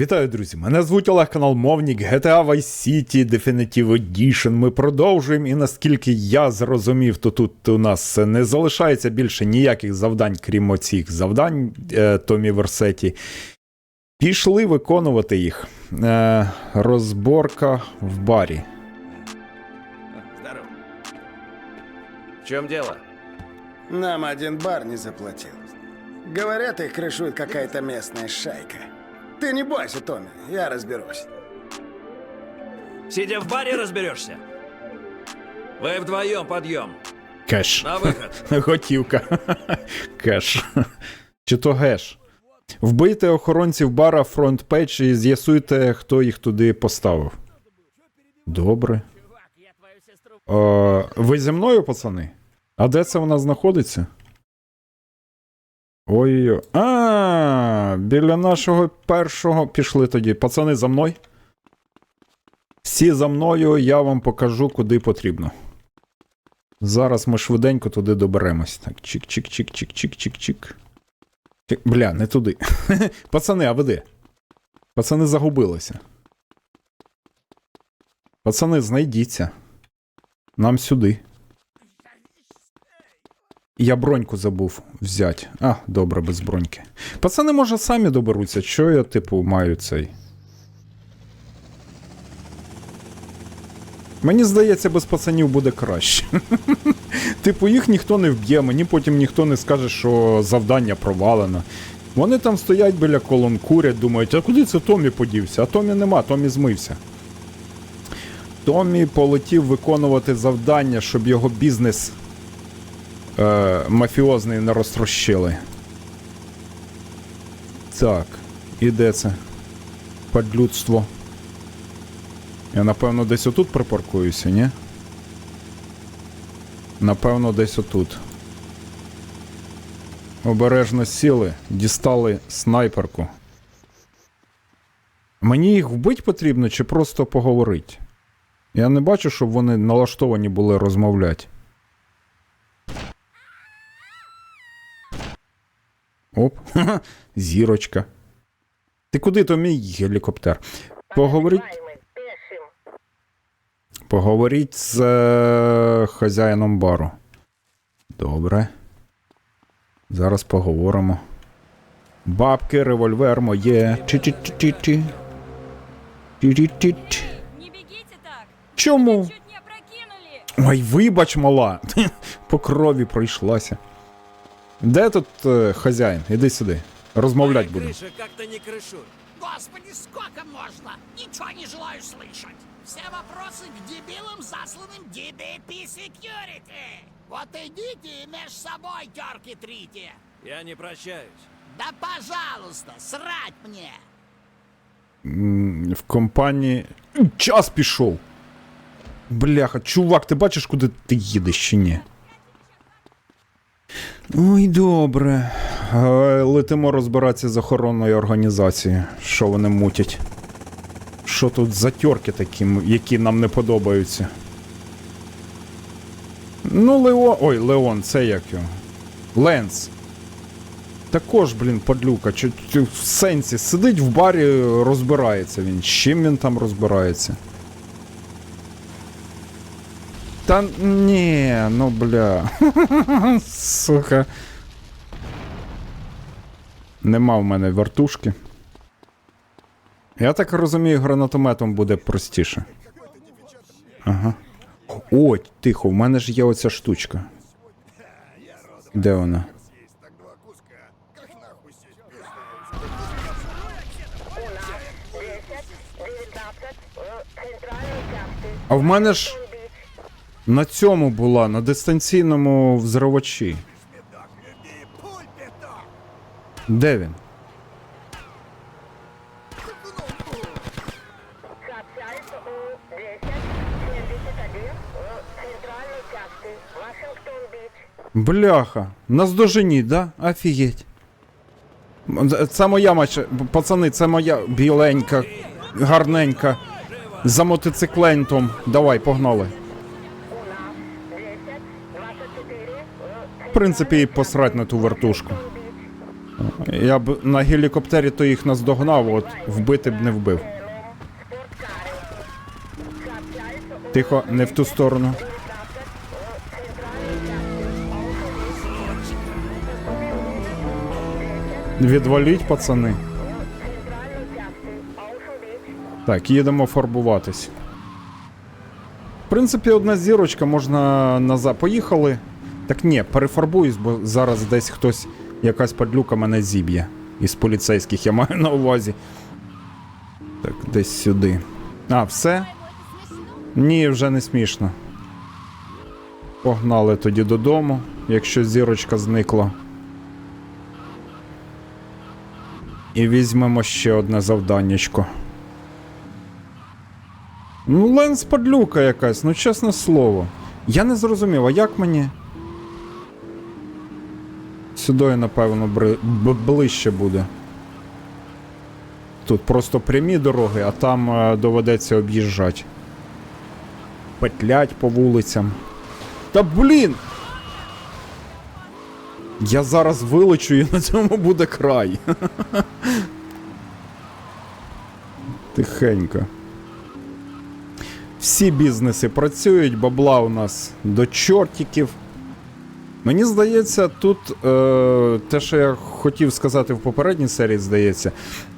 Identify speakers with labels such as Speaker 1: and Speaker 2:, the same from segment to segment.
Speaker 1: Вітаю, друзі! Мене звуть Олег канал Мовник, GTA Vice City Definitive Edition. Ми продовжуємо, і наскільки я зрозумів, то тут у нас не залишається більше ніяких завдань, крім оцих завдань е, Томі Версеті. Пішли виконувати їх. Е, розборка в барі.
Speaker 2: Здорово. В чем дело?
Speaker 3: Нам один бар не заплатил. Говорят, их крышует какая-то местная шайка. Ты не бойся, Томми, я разберусь.
Speaker 2: Сидя в баре разберешься. Вы вдвоем подъем.
Speaker 1: Кеш.
Speaker 2: На выход.
Speaker 1: Готівка. Кеш. Чи то геш. Вбийте охоронців бара фронтпеч і з'ясуйте, хто їх туди поставив. Добре. Е, ви зі мною, пацани? А де це вона знаходиться? Ой. А, Біля нашого першого пішли тоді. Пацани, за мною. Всі за мною, я вам покажу, куди потрібно. Зараз ми швиденько туди доберемось. Так, чик-чик-чик-чик-чик-чик-чик. Бля, не туди. Пацани, а ви де? Пацани загубилися. Пацани, знайдіться. Нам сюди. Я броньку забув взяти. А, добре, без броньки. Пацани, може, самі доберуться. Що я, типу, маю цей. Мені здається, без пацанів буде краще. Типу, їх ніхто не вб'є, мені потім ніхто не скаже, що завдання провалено. Вони там стоять біля колон курять, думають, а куди це Томі подівся? А Томі нема, Томі змився. Томі полетів виконувати завдання, щоб його бізнес е, мафіозний не розтрощили. Так, і де це? Падлюдство. Я напевно десь отут припаркуюся, ні? Напевно, десь отут. Обережно сіли, дістали снайперку. Мені їх вбити потрібно чи просто поговорити? Я не бачу, щоб вони налаштовані були розмовляти. Оп, зірочка. Ти куди то мій гелікоптер? Поговоріть. Поговоріть з е, хазяїном бару. Добре. Зараз поговоримо. Бабки, револьвер моє. Чи-чи-чи-чи-чи. Чи-чи-чи-чи.
Speaker 4: Не бегите так!
Speaker 1: Чому?
Speaker 4: Чуть не опрокинули!
Speaker 1: Ой, вибач, мала. По крові пройшлася. Де тут е, хазяїн? Іди сюди. Розмовлять будемо.
Speaker 2: Крыша как-то не крышуй.
Speaker 5: Господи, сколько можно? Ничего не желаю слышать. Все вопросы к дебилам, засланным DBP Security. Вот идите и меж собой терки трите.
Speaker 2: Я не прощаюсь.
Speaker 5: Да пожалуйста, срать мне.
Speaker 1: М, В компанії. Час пішов. Бляха, чувак, ти бачиш, куди ти їдеш чи ні? Ой, добре. Е, Летимо розбиратися з охоронною організацією. Що вони мутять? Що тут за тьорки такі, які нам не подобаються? Ну, Леон. Ой, Леон, це як його? Ленс. Також, блін, подлюка. Чи, чи в сенсі сидить в барі, розбирається він. З чим він там розбирається? Та ні, ну бля. Сука. Нема в мене вертушки. Я так розумію, гранатометом буде простіше. Ага. Ой, тихо, в мене ж є оця штучка. Де вона? А в мене ж на цьому була, на дистанційному взривачі. Де він?
Speaker 6: Сообщается о 1071 о центральной части Вашингтон-Біч.
Speaker 1: Бляха, наздоженіть, да? Офігеть. Це моя мача. Пацани, це моя біленька, гарненька. За мотоциклентом. Давай, погнали. В принципі, і посрать на ту вертушку. Я б на гелікоптері то їх наздогнав, от вбити б не вбив. Тихо, не в ту сторону. Відваліть, пацани. Так, їдемо фарбуватись. В принципі, одна зірочка можна назад. Поїхали. Так ні, перефарбуюсь, бо зараз десь хтось, якась падлюка мене зіб'є. Із поліцейських я маю на увазі. Так, десь сюди. А, все? Ні, вже не смішно. Погнали тоді додому, якщо зірочка зникла. І візьмемо ще одне завданнячко. Ну, Ленс падлюка якась, ну чесне слово. Я не зрозумів, а як мені. Сюди, напевно, ближче буде. Тут просто прямі дороги, а там е, доведеться об'їжджати. Петлять по вулицям. Та блін! Я зараз вилечу і на цьому буде край. Тихенько. Всі бізнеси працюють, бабла у нас до чортиків. Мені здається, тут е, те, що я хотів сказати в попередній серії, здається,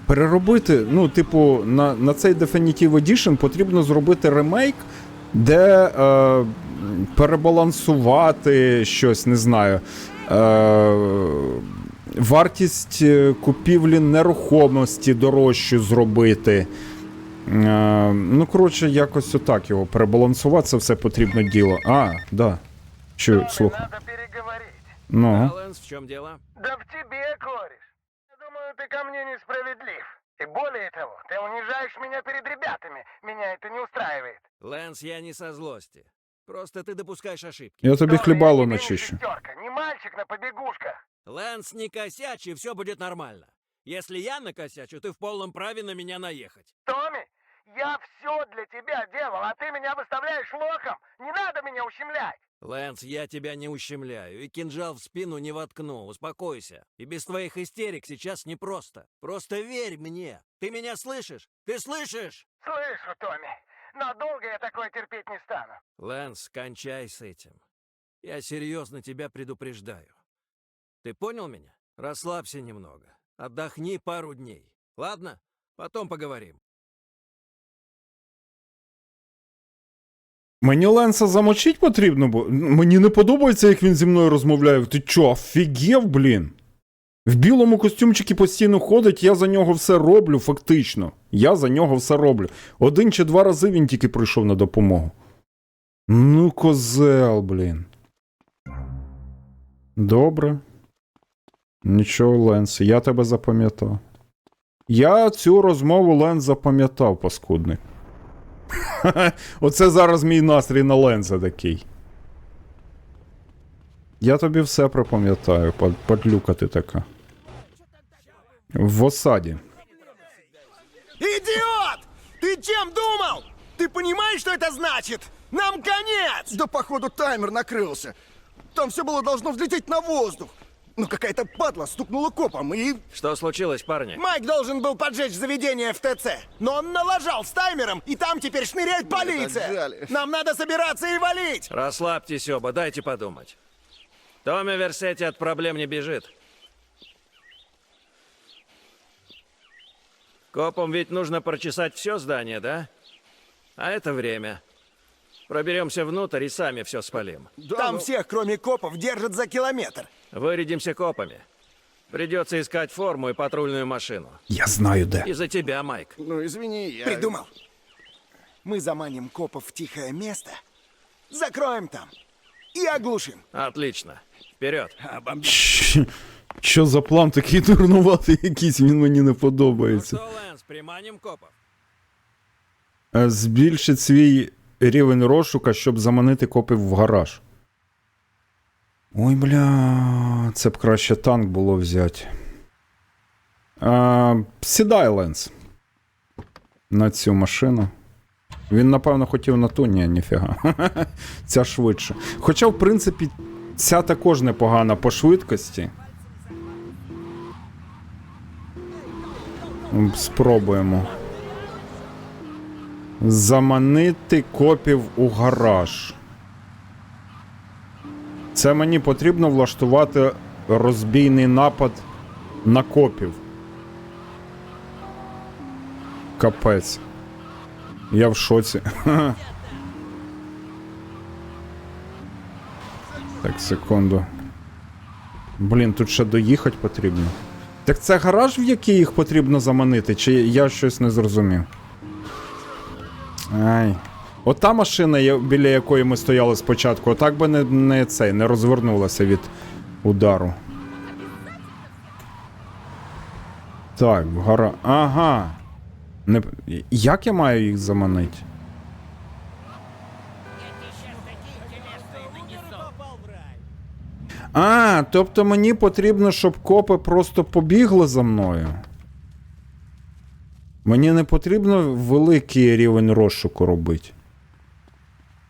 Speaker 1: переробити, ну, типу, на, на цей Definitive Edition потрібно зробити ремейк, де е, перебалансувати щось, не знаю. Е, вартість е, купівлі нерухомості дорожчу зробити. Е, ну, коротше, якось отак його перебалансувати, це все потрібно діло. А, да. Чую, слухай.
Speaker 3: Надо переговорить.
Speaker 1: Ну.
Speaker 2: Лэнс, в чем дело?
Speaker 3: Да в тебе, кореш. Я думаю, ты ко мне несправедлив. И более того, ты унижаешь меня перед ребятами. Меня это не устраивает.
Speaker 2: Лэнс, я не со злости. Просто ты допускаешь ошибки.
Speaker 1: Я
Speaker 3: тебе не
Speaker 1: начищу.
Speaker 3: не мальчик на побегушках.
Speaker 2: Лэнс, не косячь, и все будет нормально. Если я накосячу, ты в полном праве на меня наехать.
Speaker 3: Томми, я все для тебя делал, а ты меня выставляешь лохом. Не надо меня ущемлять.
Speaker 2: Лэнс, я тебя не ущемляю, и кинжал в спину не воткну, успокойся. И без твоих истерик сейчас непросто. Просто верь мне. Ты меня слышишь? Ты слышишь?
Speaker 3: Слышу, Томми, но долго я такое терпеть не стану.
Speaker 2: Лэнс, кончай с этим. Я серьезно тебя предупреждаю. Ты понял меня? Расслабься немного. Отдохни пару дней. Ладно? Потом поговорим.
Speaker 1: Мені Ленса замочить потрібно, бо мені не подобається, як він зі мною розмовляє. Ти чо, офігів, блін? В білому костюмчикі постійно ходить, я за нього все роблю, фактично. Я за нього все роблю. Один чи два рази він тільки прийшов на допомогу. Ну, козел, блін. Добре. Нічого, Ленс, я тебе запам'ятав. Я цю розмову Ленс запам'ятав, паскудник. Оце зараз мій настрій на Ленса такий. Я тобі все припам'ятаю, пад- падлюка ти така. В осаді.
Speaker 7: Идиот! Ты чем думал? Ты понимаешь, что это значит? Нам конец!
Speaker 8: Да походу таймер накрылся. Там все было должно взлететь на воздух. Но какая-то падла стукнула копом и...
Speaker 2: Что случилось, парни?
Speaker 7: Майк должен был поджечь заведение в ТЦ, но он налажал с таймером, и там теперь шныряет полиция. Нам надо собираться и валить.
Speaker 2: Расслабьтесь оба, дайте подумать. Томми Версетти от проблем не бежит. Копам ведь нужно прочесать все здание, да? А это время. Проберемся внутрь и сами все спалим.
Speaker 7: там всех, кроме копов, держат за километр.
Speaker 2: Вырядимся копами. Придется искать форму и патрульную машину.
Speaker 1: Я знаю де.
Speaker 2: И за тебя, Майк.
Speaker 8: Ну, извини, я...
Speaker 7: Придумал. Мы заманим копов в тихое место, закроем там и оглушим.
Speaker 2: Отлично. Вперед.
Speaker 1: Щ- Що за план такий дурнуватий якийсь, він мені не
Speaker 2: Ну
Speaker 1: подобається.
Speaker 2: что, Лэнс, приманим копов?
Speaker 1: Е, Збільшить свій рівень розшука, щоб заманити копів в гараж. Ой, бля, це б краще танк було взяти. Е, сідай, Ленс. На цю машину. Він, напевно, хотів на ту, ні, ніфіга. Ця швидше. Хоча, в принципі, ця також непогана по швидкості. Спробуємо. Заманити копів у гараж. Це мені потрібно влаштувати розбійний напад на копів. Капець. Я в шоці. Так, секунду. Блін, тут ще доїхати потрібно. Так це гараж, в який їх потрібно заманити, чи я щось не зрозумів? Ай. Ота машина, біля якої ми стояли спочатку, отак би не, не цей, не розвернулася від удару. Так, в гара. Ага. Не... Як я маю їх заманити? А, тобто мені потрібно, щоб копи просто побігли за мною. Мені не потрібно великий рівень розшуку робити.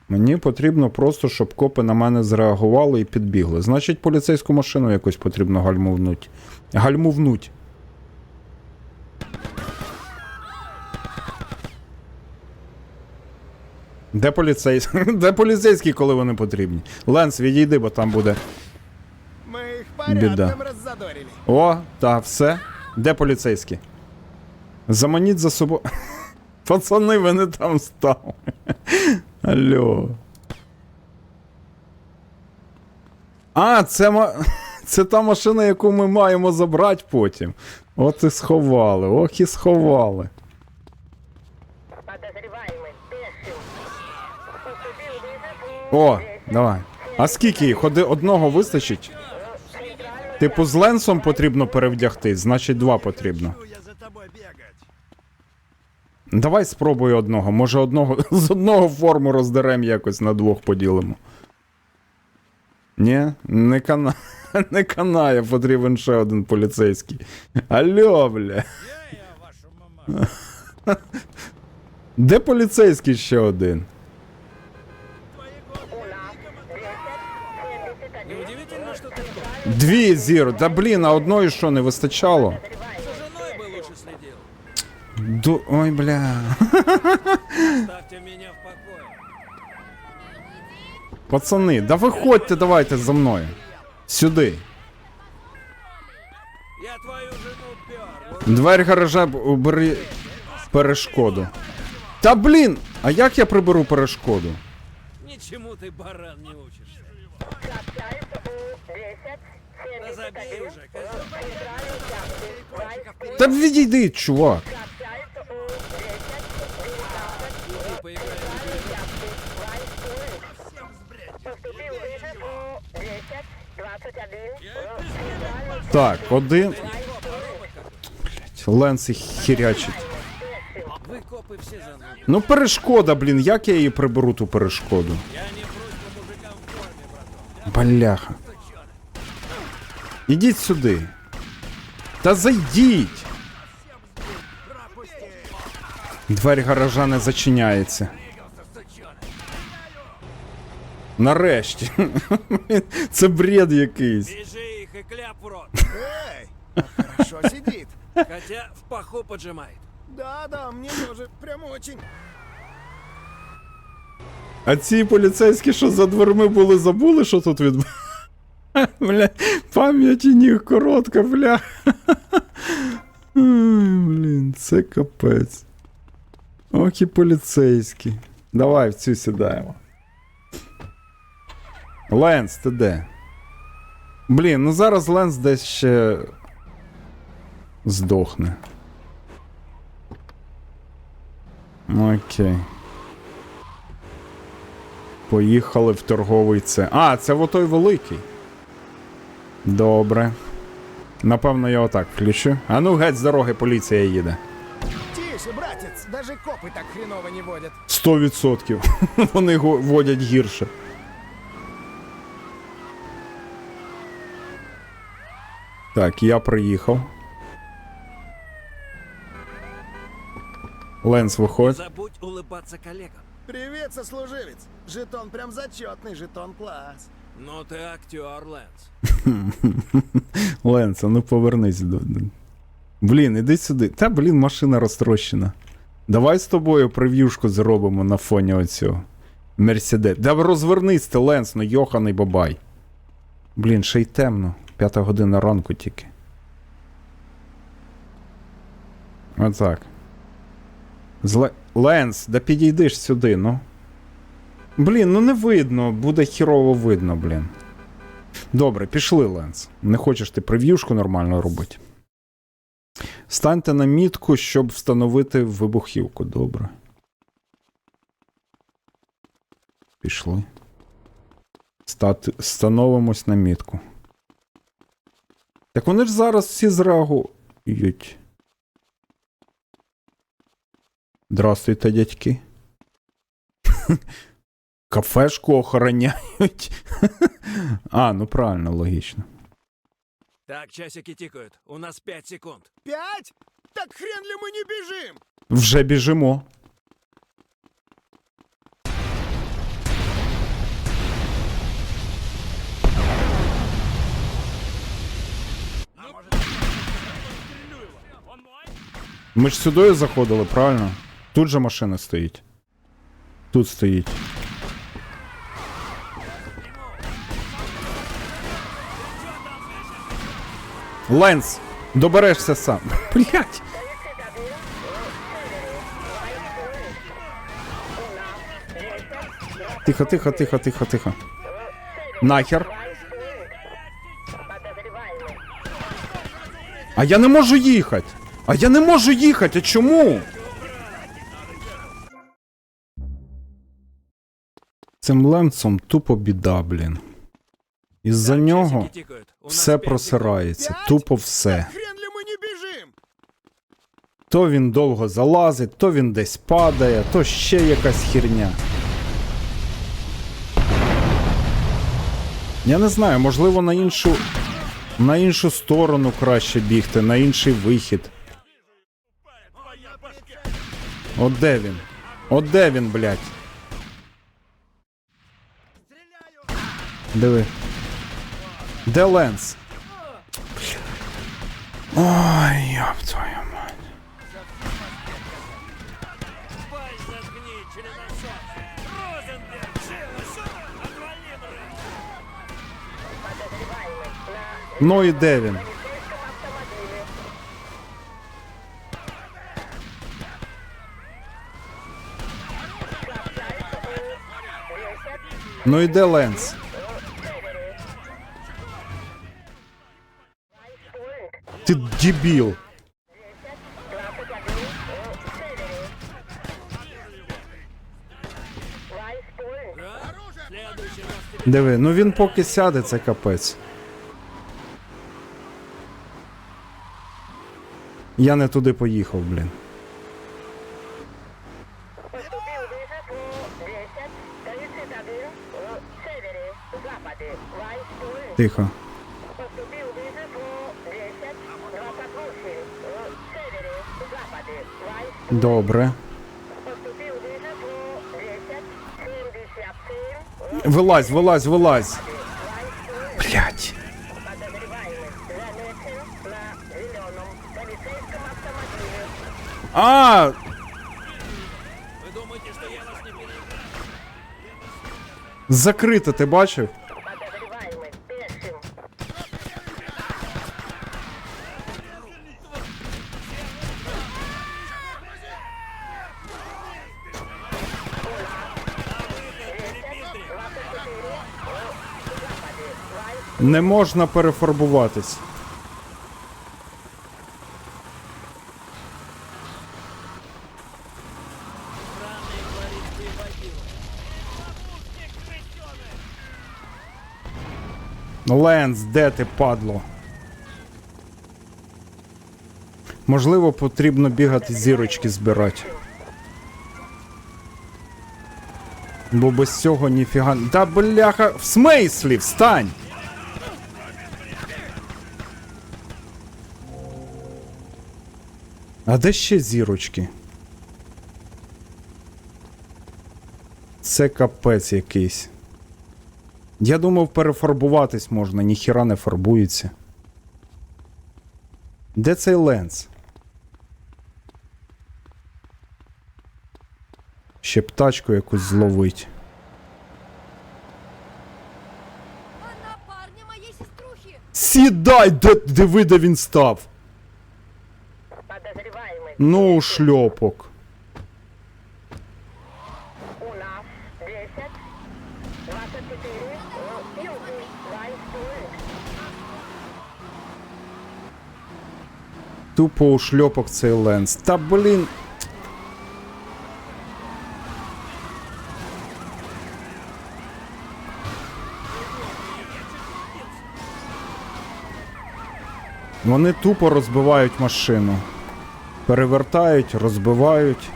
Speaker 1: Мені потрібно просто, щоб копи на мене зреагували і підбігли. Значить, поліцейську машину якось потрібно гальмувнуть. Гальмувнуть. Де поліцейські? Де поліцейські, коли вони потрібні? Ленс, відійди, бо там буде.
Speaker 7: Их
Speaker 1: Беда.
Speaker 7: порядком.
Speaker 1: О, та, все. Де поліцейські? Заманіть за собою. Пацани, ви не там стали. Алло. А, це ма... Це та машина, яку ми маємо забрати потім. От і сховали, ох і сховали. О, давай. А скільки їх? Оди- Одного вистачить? Типу, з ленсом потрібно перевдягти, значить два потрібно. Давай спробую одного. Може одного з одного форму роздерем якось на двох поділимо. Ні, не кана... не канає, потрібен ще один поліцейський. Алло, бля. Де поліцейський ще один? Дві зір. Да блін, а одної що не вистачало? Ду... Ой, бля.
Speaker 2: Ставьте меня в покое.
Speaker 1: Пацани, да виходьте, давайте за мною. Сюди.
Speaker 2: Я твою жену пер.
Speaker 1: Дверь гаража б- убери перешкоду. Та блін! А як я приберу перешкоду?
Speaker 2: Ничему ты, баран, не учишься.
Speaker 6: Сообщается у 10
Speaker 2: Да забей
Speaker 6: 71
Speaker 2: уже,
Speaker 1: Та відійди, чувак. Так, один. Блять, Ленс хірячить. Ну перешкода, блін, як я її приберу ту перешкоду? Бляха. Ідіть сюди. Та зайдіть. Двері гаража не зачиняється. Нарешті. Це бред якийсь.
Speaker 2: Бежи и кляп в рот.
Speaker 7: Эй, хорошо сидит.
Speaker 2: Хотя в паху поджимает.
Speaker 7: Да-да, мне тоже прям очень.
Speaker 1: А ці поліцейські, що за дверми були, забули, що тут від. Бля, пам'ять у них коротка, бля. Блін, це капець. Ох і поліцейські. Давай в цю сідаємо. Ленс, ти де? Блін, ну зараз Ленс десь ще. здохне. Окей. Поїхали в торговий це. А, це в той великий. Добре. Напевно, я отак включу. А ну геть з дороги, поліція їде.
Speaker 7: Тише, братец, даже копы так хреново не водят.
Speaker 1: 100%. Вони го- водять гірше. Так, я приїхав. Ленс, виходь.
Speaker 2: Забудь улыбаться коллегам.
Speaker 7: Привет, сослуживец. Жетон прям зачетный, жетон класс.
Speaker 2: Ну ты актер, Лэнс.
Speaker 1: Ленс, а ну повернись до. до- Блін, іди сюди. Та, блін, машина розтрощена. Давай з тобою прев'юшку зробимо на фоні оцього. Мерседес. Да розвернись ти, Ленс, ну йоханий бабай. Блін, ще й темно. П'ята година ранку тільки. Отак. Зле... Ленс, да підійдиш сюди, ну. Блін, ну не видно, буде хірово видно, блін. Добре, пішли, Ленс. Не хочеш ти прев'юшку нормально робити. Станьте на мітку, щоб встановити вибухівку. Добре. Пішли. Стати... Становимось на мітку. Так вони ж зараз всі зреагують. Здравствуйте, дядьки. Кафешку охороняють. а, ну правильно, логічно.
Speaker 2: Так, часики тикают. У нас пять секунд.
Speaker 8: Пять? Так хрен ли мы не бежим?
Speaker 1: Вже біжимо. Ми ж сюди заходили, правильно? Тут же машина стоїть. Тут стоїть. Ленс, доберешся сам. Блять. Тихо, тихо, тихо, тихо, тихо. Нахер. А я не можу їхати. А я не можу їхати. А чому? Цим лемцом тупо біда, блін. Із-за нього все просирається. Тупо все. То він довго залазить, то він десь падає, то ще якась херня. Я не знаю, можливо, на іншу. На іншу сторону краще бігти, на інший вихід. От де він? От де він, блядь? Диви. Де Ленс? Ой, ёб твою мать. Ну і де він? Ну і де Ленс? Ти дебіл. Диви, ну він поки сяде, це капець. Я не туди поїхав, блін.
Speaker 6: Вайспуин.
Speaker 1: Добре.
Speaker 6: Поступил вызов у 10, 77, у
Speaker 1: Вилазь, вилазь, вилазь.
Speaker 6: Вайспуин.
Speaker 1: Блять.
Speaker 6: Подозреваемый замечен на зеленом полицейском автомобиле.
Speaker 1: А,
Speaker 2: Вы думаете, что я вас не переиграю?
Speaker 1: закрито, ти бачив? Не можна перефарбуватись. Ленс, де ти, падло? Можливо, потрібно бігати зірочки збирати. Бо без цього ніфіга. Да бляха, в смислі, встань! А де ще зірочки? Це капець якийсь. Я думав, перефарбуватись можна, ніхіра не фарбується. Де цей ленс? Ще птачку якусь зловить. Сідай, де диви, де він став! Ну, шльопок.
Speaker 6: У нас 10, 24, южный, Вайнстуин.
Speaker 1: Тупо у шльопок цей ленс. Та блін. Вони тупо розбивають машину. Перевертають, розбивають.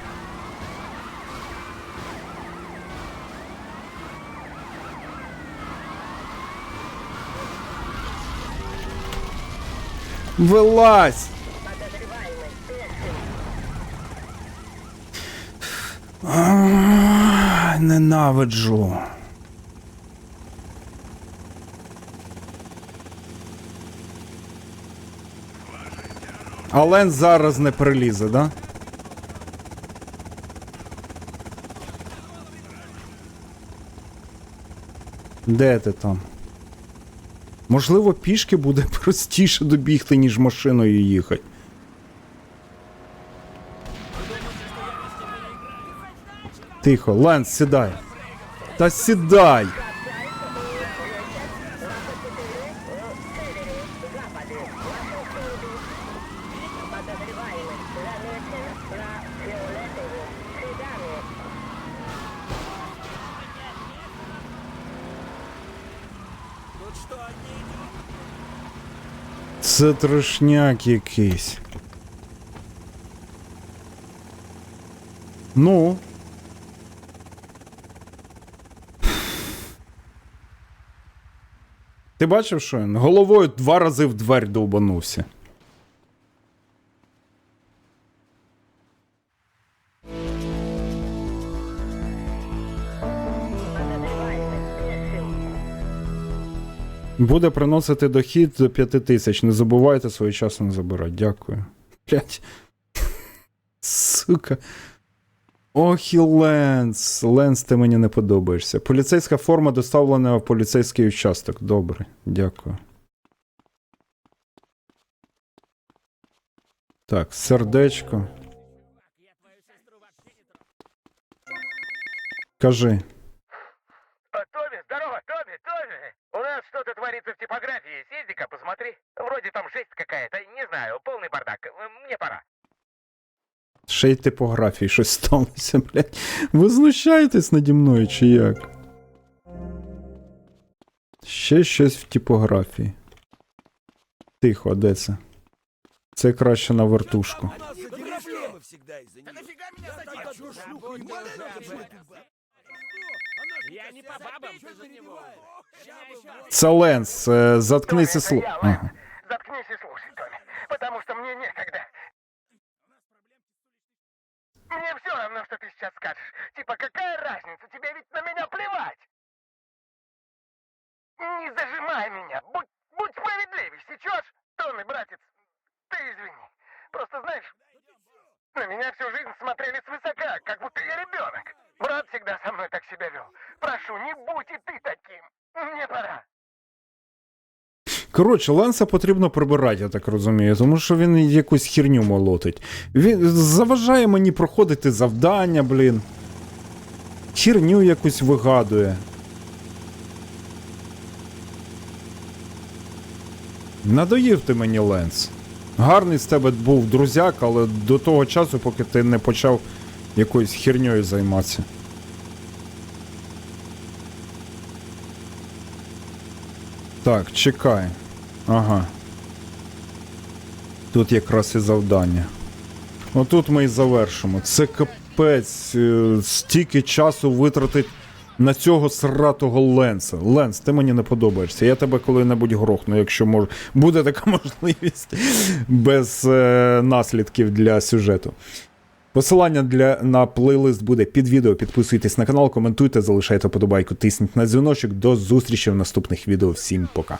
Speaker 1: Вилазь! Ненавиджу. А Лен зараз не прилізе, да? Де ти там? Можливо, пішки буде простіше добігти, ніж машиною їхати. Тихо, Ленс, сідай. Та сідай. Це трошняк якийсь. Ну. Ти бачив, що він? Головою два рази в двері довбанувся. Буде приносити дохід до 5 тисяч. Не забувайте своєчасно забирати. Дякую. Блять. Сука. Ох і Ленс. Ленс, ти мені не подобаєшся. Поліцейська форма доставлена в поліцейський участок. Добре, дякую. Так, сердечко. Кажи.
Speaker 9: Томми, здорово, Томми, Томми! У нас что-то творится в типографии. Съезди-ка, посмотри. Вроде там жесть какая-то, не знаю, полный бардак. Э, Мне пора.
Speaker 1: Ще й типографії щось сталося, блядь. Ви знущаєтесь наді мною чи як? Ще щось в типографії. Тихо, де це? Це краще на вертушку.
Speaker 2: Проблемы всегда из-за
Speaker 5: Да
Speaker 2: нее.
Speaker 5: нафига меня задел?
Speaker 2: Я не по бабам.
Speaker 1: Це Ленс, е, заткнися слух.
Speaker 9: я,
Speaker 1: Ага.
Speaker 9: Заткнись и слушай, Томми, потому что мне некогда. Мне все равно, что ты сейчас скажешь. Типа, какая разница? Тебе ведь на меня плевать. Не зажимай меня. Будь, будь справедливей, сечешь? Томми, братец, ты извини. Просто знаешь, на меня всю жизнь смотрели свысока, как будто я ребенок. Брат всегда со мной так себя вел. Прошу, не будь и ты таким. Мне пора.
Speaker 1: Коротше, Ленса потрібно прибирати, я так розумію, тому що він якусь херню молотить. Він заважає мені проходити завдання, блін. Херню якусь вигадує. Надоїв ти мені Ленс. Гарний з тебе був друзяк, але до того часу, поки ти не почав якоюсь херньою займатися. Так, чекай. Ага. Тут якраз і завдання. Отут ми і завершимо. Це капець. е, Стільки часу витратить на цього сратого Ленса. Ленс, ти мені не подобаєшся. Я тебе коли-небудь грохну, якщо мож... буде така можливість без е, наслідків для сюжету. Посилання для, на плейлист буде під відео. Підписуйтесь на канал, коментуйте, залишайте подобайку, тисніть на дзвіночок. До зустрічі в наступних відео. Всім пока.